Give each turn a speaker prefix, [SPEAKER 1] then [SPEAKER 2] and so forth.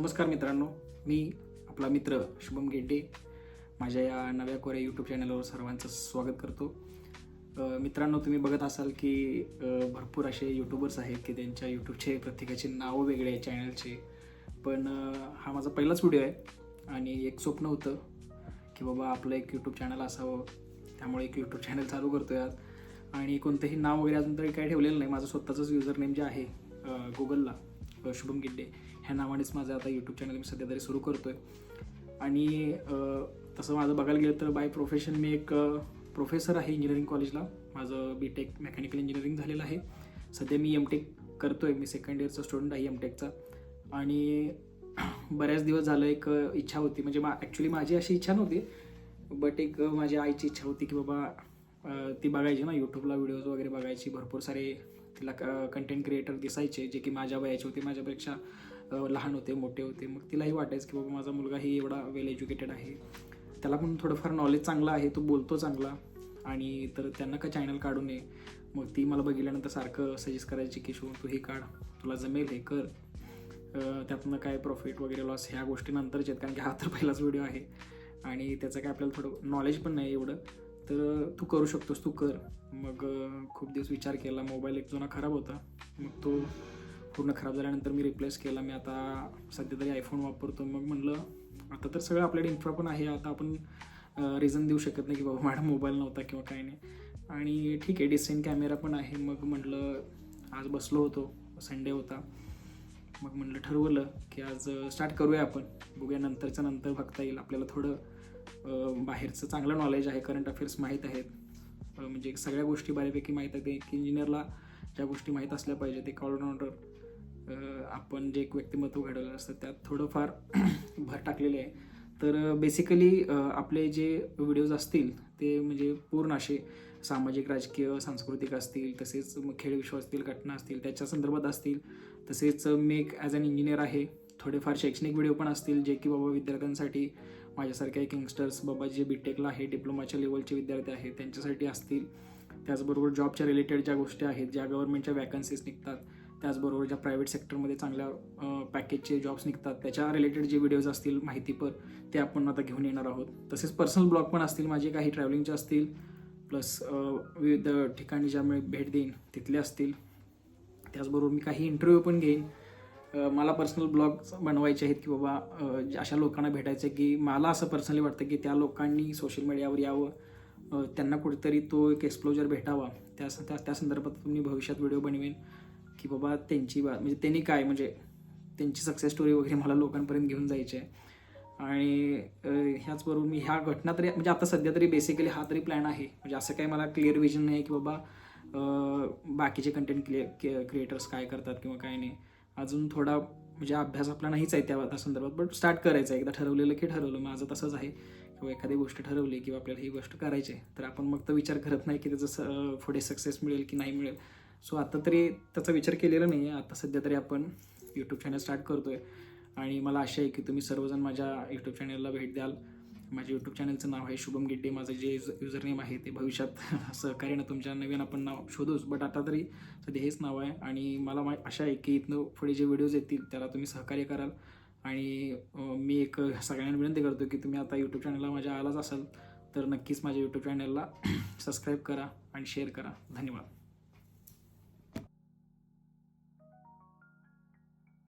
[SPEAKER 1] नमस्कार मित्रांनो मी आपला मित्र शुभम गेड्डे. माझ्या या नव्या कोऱ्या यूट्यूब चॅनलवर सर्वांचं स्वागत करतो. मित्रांनो तुम्ही बघत असाल की भरपूर असे यूट्यूबर्स आहेत की त्यांच्या यूट्यूबचे प्रत्येकाचे नावं वेगळे आहे चॅनलचे पण हा माझा पहिलाच व्हिडिओ आहे आणि एक स्वप्न होतं की बाबा आपलं एक यूट्यूब चॅनल असावं. त्यामुळे एक यूट्यूब चॅनल चालू करतो यात आणि कोणतंही नाव वगैरे अजून तरी काय ठेवलेलं नाही. माझं स्वतःचंच युजर नेम जे आहे गुगलला शुभम गिड्डे ह्या नावानेच माझं आता यूट्यूब चॅनल मी सध्या तरी सुरू करतो आहे आणि तसं माझं बघायला गेलं तर बाय प्रोफेशन मी एक प्रोफेसर आहे इंजिनिअरिंग कॉलेजला माझं बी टेक मेकॅनिकल इंजिनिअरिंग झालेलं आहे. सध्या मी एम टेक करतो आहे मी सेकंड इयरचा स्टुडंट आहे एम टेकचा आणि बऱ्याच दिवस झालं एक इच्छा होती. म्हणजे मा ॲक्च्युली माझी अशी इच्छा नव्हती. बट एक माझ्या आईची इच्छा होती की बाबा ती बघायची ना. यूट्यूबला व्हिडिओज वगैरे बघायची. भरपूर सारे तिला कंटेंट क्रिएटर दिसायचे जे की माझ्या वयाचे होते माझ्यापेक्षा लहान होते मोठे होते. मग तिलाही वाटायचं की बाबा माझा मुलगाही एवढा वेल एज्युकेटेड आहे. त्याला पण थोडंफार नॉलेज चांगलं आहे तो बोलतो चांगला. आणि तर त्यांना का चॅनल काढू नये? मग ती मला बघितल्यानंतर सारखं सजेस्ट करायची की शो तू हे काढ. तुला जमेल हे कर. त्यातनं काय प्रॉफिट वगैरे लॉस ह्या गोष्टी नंतरच आहेत कारण की हा तर पहिलाच व्हिडिओ आहे. आणि त्याचं काय आपल्याला थोडं नॉलेज पण नाही एवढं. तर तू करू शकतोस तू कर. मग खूप दिवस विचार केला. मोबाईल एक जुना खराब होता. मग तो पूर्ण खराब झाल्यानंतर मी रिप्लेस केला. मी आता सध्या तरी आयफोन वापरतो. मग म्हणलं आता तर सगळं आपल्याकडे इन्फ्रा पण आहे. आता आपण रिझन देऊ शकत नाही की बाबा मॅडम मोबाईल नव्हता किंवा काय नाही. आणि ठीक आहे डिसेंट कॅमेरा पण आहे. मग म्हटलं आज बसलो होतो. संडे होता. मग म्हटलं ठरवलं की आज स्टार्ट करूया आपण. बघूया नंतरच्या नंतर बघता येईल. आपल्याला थोडं बाहेरचं चांगलं नॉलेज आहे करंट अफेअर्स माहीत आहेत. म्हणजे सगळ्या गोष्टी बऱ्यापैकी माहीत आहेत. की इंजिनियरला ज्या गोष्टी माहीत असल्या पाहिजे ते ऑलराऊंडर आपण जे एक व्यक्तिमत्व घडवलं असतं त्यात थोडंफार भर टाकलेले आहे. तर बेसिकली आपले जे व्हिडिओज असतील ते म्हणजे पूर्ण असे सामाजिक राजकीय सांस्कृतिक असतील तसेच मग खेळविश्व असतील घटना असतील त्याच्या संदर्भात असतील तसेच मी एक ॲज अन इंजिनियर आहे. थोडेफार शैक्षणिक व्हिडिओ पण असतील जे की बाबा विद्यार्थ्यांसाठी माझ्यासारख्या एक यंगस्टर्स बाबा जे बी टेकला आहे डिप्लोमाच्या लेवलचे विद्यार्थी आहेत त्यांच्यासाठी असतील. त्याचबरोबर जॉबच्या रिलेटेड ज्या गोष्टी आहेत ज्या गव्हर्नमेंटच्या वॅकन्सीज निघतात त्याचबरोबर ज्या प्रायव्हेट सेक्टरमध्ये चांगल्या पॅकेजचे जॉब्स निघतात त्याच्या रिलेटेड जे व्हिडिओज असतील माहितीपर ते आपण आता घेऊन येणार आहोत. तसेच पर्सनल ब्लॉग पण असतील माझे काही ट्रॅव्हलिंगचे असतील प्लस विविध ठिकाणी ज्यामुळे भेट देईन तिथले असतील. त्याचबरोबर मी काही इंटरव्ह्यू पण घेईन. मला पर्सनल ब्लॉग बनवायचे आहेत की बाबा अशा लोकांना भेटायचं आहे की मला असं पर्सनली वाटतं की त्या लोकांनी सोशल मीडियावर यावं. त्यांना कुठेतरी तो एक एक्सप्लोजर भेटावा. त्या त्या त्या संदर्भात तुम्ही भविष्यात व्हिडिओ बनवेन. की बाबा त्यांची बा म्हणजे त्यांनी काय म्हणजे त्यांची सक्सेस स्टोरी वगैरे मला लोकांपर्यंत घेऊन जायची आहे. आणि ह्याचबरोबर मी ह्या घटना तरी म्हणजे आता सध्या तरी बेसिकली हा तरी प्लॅन आहे. म्हणजे असं काही मला क्लिअर विजन नाही की बाबा बाकीचे कंटेंट क्लिअर क्रिएटर्स काय करतात किंवा काय नाही. अजून थोडा म्हणजे अभ्यास आपला नाहीच आहे त्या संदर्भात बट स्टार्ट करायचं आहे. एकदा ठरवलेलं की ठरवलं. माझं तसंच आहे. किंवा एखादी गोष्ट ठरवली किंवा आपल्याला ही गोष्ट करायची आहे तर आपण मग तर विचार करत नाही की त्याचं स- पुढे सक्सेस मिळेल की नाही मिळेल. सो आता तरी त्याचा विचार केलेला नाही आहे आता सध्या तरी आपण यूट्यूब चॅनल स्टार्ट करतो आहे आणि मला आशा आहे की तुम्ही सर्वजण माझ्या यूट्यूब चॅनलला भेट द्याल. माझ्या यूट्यूब चॅनलचं नाव आहे शुभम गिड्डे. माझं जे युजर नेम आहे ते भविष्यात सहकार्यानं तुमच्या नवीन आपण नाव शोधूच. बट आता तरी सध्या हेच नाव आहे. आणि मला मा आशा आहे की इथनं पुढे जे व्हिडिओज येतील त्याला तुम्ही सहकार्य कराल. आणि मी एक सगळ्यांना विनंती करतो की तुम्ही आता यूट्यूब चॅनलला माझ्या आलाच असाल तर नक्कीच माझ्या यूट्यूब चॅनलला सबस्क्राईब करा आणि शेअर करा. धन्यवाद.